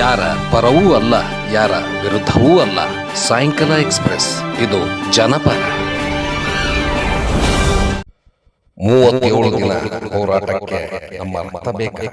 ಯಾರ ಪರವೂ ಅಲ್ಲ, ಯಾರ ವಿರುದ್ಧವೂ ಅಲ್ಲ. ಸಾಯಂಕಾಲ ಎಕ್ಸ್ಪ್ರೆಸ್, ಇದು ಜನಪರ. ಮೂವತ್ತೇಳು ದಿನ ಹೋರಾಟಕ್ಕೆ ನಮ್ಮ ಮತ ಬೇಕು.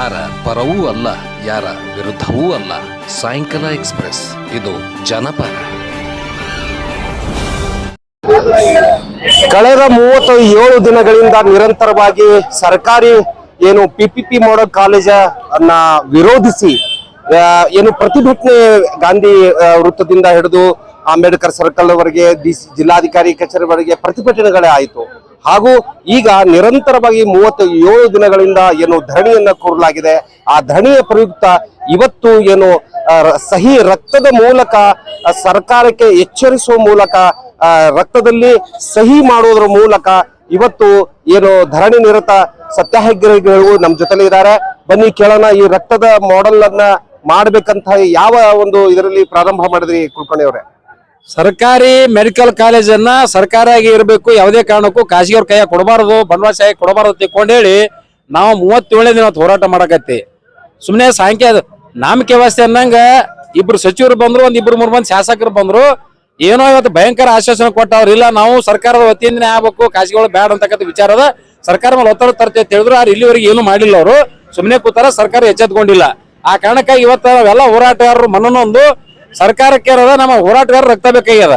ಯಾರ ಪರವೂ ಅಲ್ಲ, ಯಾರ ವಿರುದ್ಧವೂ ಅಲ್ಲ. ಸಾಯಂಕಾಲ ಎಕ್ಸ್ಪ್ರೆಸ್, ಇದು ಜನಪರ. ಕಳೆದ ಮೂವತ್ತು ಏಳು ದಿನಗಳಿಂದ ನಿರಂತರವಾಗಿ ಸರ್ಕಾರಿ ಏನು ಪಿಪಿಪಿ ಮಾಡೋ ಕಾಲೇಜ ಅನ್ನ ವಿರೋಧಿಸಿ ಏನು ಪ್ರತಿಭಟನೆ ಗಾಂಧಿ ವೃತ್ತದಿಂದ ಹಿಡಿದು ಅಂಬೇಡ್ಕರ್ ಸರ್ಕಲ್ ವರೆಗೆ ಜಿಲ್ಲಾಧಿಕಾರಿ ಕಚೇರಿವರೆಗೆ ಪ್ರತಿಭಟನೆಗಳೇ ಆಯಿತು. ಹಾಗೂ ಈಗ ನಿರಂತರವಾಗಿ ಮೂವತ್ತು ಏಳು ದಿನಗಳಿಂದ ಏನು ಧರಣಿಯನ್ನ ಕೂರಲಾಗಿದೆ. ಆ ಧರಣಿಯ ಪ್ರಯುಕ್ತ ಇವತ್ತು ಏನು ಸಹಿ ರಕ್ತದ ಮೂಲಕ ಸರ್ಕಾರಕ್ಕೆ ಎಚ್ಚರಿಸುವ ಮೂಲಕ ರಕ್ತದಲ್ಲಿ ಸಹಿ ಮಾಡುವುದರ ಮೂಲಕ ಇವತ್ತು ಏನು ಧರಣಿ ನಿರತ ಸತ್ಯಾಗ್ರಹಿಗಳು ನಮ್ಮ ಜೊತೆಲಿ ಇದ್ದಾರೆ. ಬನ್ನಿ ಕೇಳೋಣ ಈ ರಕ್ತದ ಮಾಡೆಲ್ ಅನ್ನ ಮಾಡ್ಬೇಕಂತ ಯಾವ ಒಂದು ಇದರಲ್ಲಿ ಪ್ರಾರಂಭ ಮಾಡಿದ್ರಿ ಕುಲ್ಕರ್ಣಿ ಅವರೇ ಸರ್ಕಾರಿ ಮೆಡಿಕಲ್ ಕಾಲೇಜನ್ನ ಸರ್ಕಾರಾಗಿ ಇರಬೇಕು, ಯಾವುದೇ ಕಾರಣಕ್ಕೂ ಖಾಸಗಿಯವ್ರ ಕೈಯಾಗ ಕೊಡಬಾರದು, ಬಂಡವಾಳ ಕೊಡಬಾರದು ತಿಳ್ಕೊಂಡು ಹೇಳಿ ನಾವು ಮೂವತ್ತೇಳನೇ ದಿನ ಹೋರಾಟ ಮಾಡಕತ್ತಿ. ಸುಮ್ಮನೆ ಸಾಯಂಕಾಲ ನಾಮಿಕೆ ವ್ಯವಸ್ಥೆ ಅನ್ನಂಗ ಇಬ್ರು ಸಚಿವರು ಬಂದ್ರು, ಒಂದ್ ಇಬ್ರು ಮೂರು ಮಂದಿ ಶಾಸಕರು ಬಂದ್ರು. ಏನೋ ಇವತ್ತು ಭಯಂಕರ ಆಶ್ವಾಸನ ಕೊಟ್ಟವ್ರು ಇಲ್ಲ, ನಾವು ಸರ್ಕಾರದ ವತಿಯಿಂದನೇ ಆಗ್ಬೇಕು ಖಾಸಗಿಗಳು ಬ್ಯಾಡ ಅಂತಕ್ಕಂಥ ವಿಚಾರದ ಸರ್ಕಾರ ಮೇಲೆ ಒತ್ತಡ ತರ್ತೇವೆ ಅಂತ ಹೇಳಿದ್ರು, ಆದ್ರೆ ಇಲ್ಲಿವರೆಗೆ ಏನು ಮಾಡಿಲ್ಲ ಅವರು. ಸುಮ್ಮನೆ ಕೂತಾರ, ಸರ್ಕಾರ ಎಚ್ಚೆತ್ಕೊಂಡಿಲ್ಲ. ಆ ಕಾರಣಕ್ಕಾಗಿ ಇವತ್ತು ನಾವೆಲ್ಲ ಹೋರಾಟಗಾರರು ಮನನೊಂದು ಸರ್ಕಾರಕ್ಕೆ ಇರೋದ ನಮ್ಮ ಹೋರಾಟಗಾರ ರಕ್ತ ಬೇಕಾಗ್ಯದ.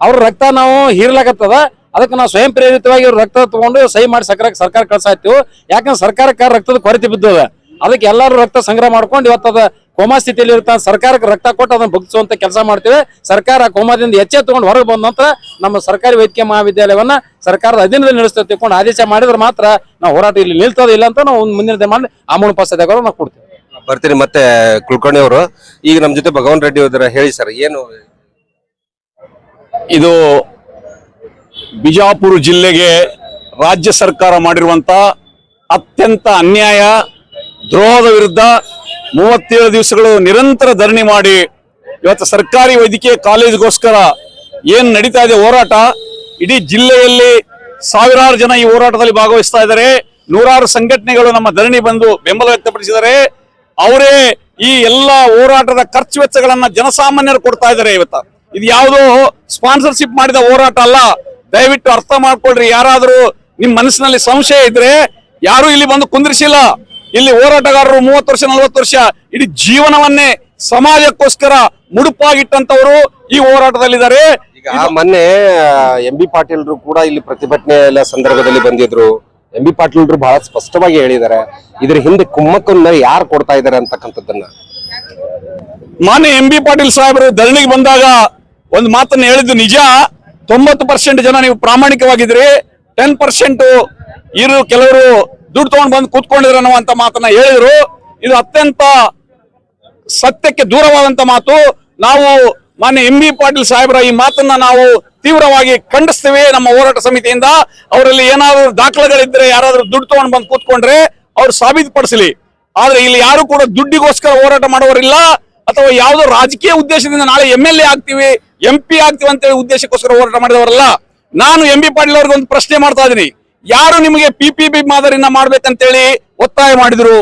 ಅವ್ರ ರಕ್ತ ನಾವು ಹೀರ್ಲಾಕತ್ತದ. ಅದಕ್ಕೆ ನಾವು ಸ್ವಯಂ ಪ್ರೇರಿತವಾಗಿ ಇವ್ರ ರಕ್ತ ತಗೊಂಡು ಸಹಿ ಮಾಡಿ ಸರ್ಕಾರ ಸರ್ಕಾರ ಕಳ್ಸಾಯ್ತೀವಿ ಯಾಕಂದ್ರೆ ಸರ್ಕಾರಕ್ಕೆ ರಕ್ತದ ಕೊರತೆ ಬಿದ್ದದ. ಅದಕ್ಕೆ ಎಲ್ಲರೂ ರಕ್ತ ಸಂಗ್ರಹ ಮಾಡ್ಕೊಂಡು ಇವತ್ತು ಅದ ಕೋಮಾ ಸ್ಥಿತಿಯಲ್ಲಿ ಇರ್ತಾನ ಸರ್ಕಾರಕ್ಕೆ ರಕ್ತ ಕೊಟ್ಟು ಅದನ್ನ ಭುಗಿಸುವಂತ ಕೆಲಸ ಮಾಡ್ತೇವೆ. ಸರ್ಕಾರ ಕೋಮಾದಿಂದ ಎಚ್ಚೆ ತಗೊಂಡು ಹೊರಗೆ ಬಂದ ನಂತರ ನಮ್ಮ ಸರ್ಕಾರಿ ವೈದ್ಯಕೀಯ ಮಹಾವಿದ್ಯಾಲಯವನ್ನ ಸರ್ಕಾರದ ಅಧೀನದಲ್ಲಿ ನಡೆಸ್ತೇವೆ ತಿಳ್ಕೊಂಡು ಆದೇಶ ಮಾಡಿದ್ರೆ ಮಾತ್ರ ನಾವು ಹೋರಾಟ ಇಲ್ಲಿ ನಿಲ್ತದ ಇಲ್ಲ ಅಂತ ನಾವು ಮುಂದಿನ ದಿನ ಮಾಡಿ ಆಮೂಲ ಪಾಸ್ ನಾವು ಕೊಡ್ತೇವೆ. ಬರ್ತೀನಿ ಮತ್ತೆ ಕುಲ್ಕರ್ಣಿ ಅವರು ಈಗ ನಮ್ಮ ಜೊತೆ ಭಗವಾನ್ ರೆಡ್ಡಿ ಇದ್ದಾರೆ ಹೇಳಿ ಸರ್, ಏನು? ಇದು ಬಿಜಾಪುರ ಜಿಲ್ಲೆಗೆ ರಾಜ್ಯ ಸರ್ಕಾರ ಮಾಡಿರುವಂತ ಅತ್ಯಂತ ಅನ್ಯಾಯ, ದ್ರೋಹದ ವಿರುದ್ಧ ಮೂವತ್ತೇಳು ದಿವಸಗಳು ನಿರಂತರ ಧರಣಿ ಮಾಡಿ ಇವತ್ತು ಸರ್ಕಾರಿ ವೈದ್ಯಕೀಯ ಕಾಲೇಜ್ಗೋಸ್ಕರ ಏನ್ ನಡೀತಾ ಇದೆ ಹೋರಾಟ, ಇಡೀ ಜಿಲ್ಲೆಯಲ್ಲಿ ಸಾವಿರಾರು ಜನ ಈ ಹೋರಾಟದಲ್ಲಿ ಭಾಗವಹಿಸ್ತಾ ಇದ್ದಾರೆ. ನೂರಾರು ಸಂಘಟನೆಗಳು ನಮ್ಮ ಧರಣಿ ಬಂದು ಬೆಂಬಲ ವ್ಯಕ್ತಪಡಿಸಿದ್ದಾರೆ. ಅವರೇ ಈ ಎಲ್ಲ ಹೋರಾಟದ ಖರ್ಚು ವೆಚ್ಚಗಳನ್ನ ಜನಸಾಮಾನ್ಯರು ಕೊಡ್ತಾ ಇದ್ದಾರೆ ಇವತ್ತ. ಇದು ಯಾವುದೋ ಸ್ಪಾನ್ಸರ್ಶಿಪ್ ಮಾಡಿದ ಹೋರಾಟ ಅಲ್ಲ. ದಯವಿಟ್ಟು ಅರ್ಥ ಮಾಡ್ಕೊಳ್ರಿ. ಯಾರಾದರೂ ನಿಮ್ ಮನಸ್ಸಿನಲ್ಲಿ ಸಂಶಯ ಇದ್ರೆ ಯಾರು ಇಲ್ಲಿ ಬಂದು ಕುಂದಿರಿಸಿಲ್ಲ. ಇಲ್ಲಿ ಹೋರಾಟಗಾರರು ಮೂವತ್ತು ವರ್ಷ ನಲವತ್ತು ವರ್ಷ ಇಡೀ ಜೀವನವನ್ನೇ ಸಮಾಜಕ್ಕೋಸ್ಕರ ಮುಡುಪಾಗಿಟ್ಟಂತವರು ಈ ಹೋರಾಟದಲ್ಲಿದ್ದಾರೆ. ಈಗ ಮೊನ್ನೆ ಎಂ ಬಿ ಪಾಟೀಲ್ರು ಕೂಡ ಇಲ್ಲಿ ಪ್ರತಿಭಟನೆ ಸಂದರ್ಭದಲ್ಲಿ ಬಂದಿದ್ರು. ಎಂ ಬಿ ಪಾಟೀಲ್ರು ಬಹಳ ಸ್ಪಷ್ಟವಾಗಿ ಹೇಳಿದ್ದಾರೆ. ಇದ್ರ ಹಿಂದೆ ಕುಮ್ಮಕ್ಕನ್ನ ಯಾರು ಕೊಡ್ತಾ ಇದ್ದಾರೆ ಅಂತಕ್ಕಂಥದ್ದನ್ನ. ಮಾನ್ಯ ಎಂ ಬಿ ಪಾಟೀಲ್ ಸಾಹೇಬರು, ಧರಣಿಗೆ ಬಂದಾಗ ಒಂದು ಮಾತನ್ನ ಹೇಳಿದ್ದು ನಿಜ. ತೊಂಬತ್ತು ಪರ್ಸೆಂಟ್ ಜನ ನೀವು ಪ್ರಾಮಾಣಿಕವಾಗಿದ್ರಿ ಟೆನ್ ಪರ್ಸೆಂಟ್ ಇರು ಕೆಲವರು ದುಡ್ಡು ತಗೊಂಡು ಬಂದು ಕೂತ್ಕೊಂಡಿದ್ರು ಅನ್ನುವಂತ ಮಾತನ್ನ ಹೇಳಿದ್ರು. ಇದು ಅತ್ಯಂತ ಸತ್ಯಕ್ಕೆ ದೂರವಾದಂತ ಮಾತು. ನಾವು ಮಾನ್ಯ ಎಂ ಬಿ ಪಾಟೀಲ್ ಸಾಹೇಬರ, ಈ ಮಾತನ್ನ ನಾವು ತೀವ್ರವಾಗಿ ಖಂಡಿಸ್ತೇವೆ. ನಮ್ಮ ಹೋರಾಟ ಸಮಿತಿಯಿಂದ ಅವರಲ್ಲಿ ಏನಾದ್ರು ದಾಖಲೆಗಳಿದ್ರೆ, ಯಾರಾದ್ರೂ ದುಡ್ಡು ತಗೊಂಡು ಬಂದು ಕೂತ್ಕೊಂಡ್ರೆ ಅವ್ರು ಸಾಬೀತುಪಡಿಸಲಿ. ಆದ್ರೆ ಇಲ್ಲಿ ಯಾರು ಕೂಡ ದುಡ್ಡಿಗೋಸ್ಕರ ಹೋರಾಟ ಮಾಡೋರಿಲ್ಲ. ಅಥವಾ ಯಾವುದೋ ರಾಜಕೀಯ ಉದ್ದೇಶದಿಂದ ನಾಳೆ ಎಂ ಎಲ್ ಎ ಆಗ್ತೀವಿ, ಎಂ ಪಿ ಆಗ್ತೀವಿ ಅಂತೇಳಿ ಉದ್ದೇಶಕ್ಕೋಸ್ಕರ ಹೋರಾಟ ಮಾಡಿದವರಲ್ಲ. ನಾನು ಎಂ ಬಿ ಪಾಟೀಲ್ ಅವ್ರಿಗೆ ಒಂದು ಪ್ರಶ್ನೆ ಮಾಡ್ತಾ ಇದೀನಿ ಯಾರು ನಿಮಗೆ ಪಿ ಪಿ ಬಿ ಮಾದರಿನ ಮಾಡ್ಬೇಕಂತೇಳಿ ಒತ್ತಾಯ ಮಾಡಿದ್ರು?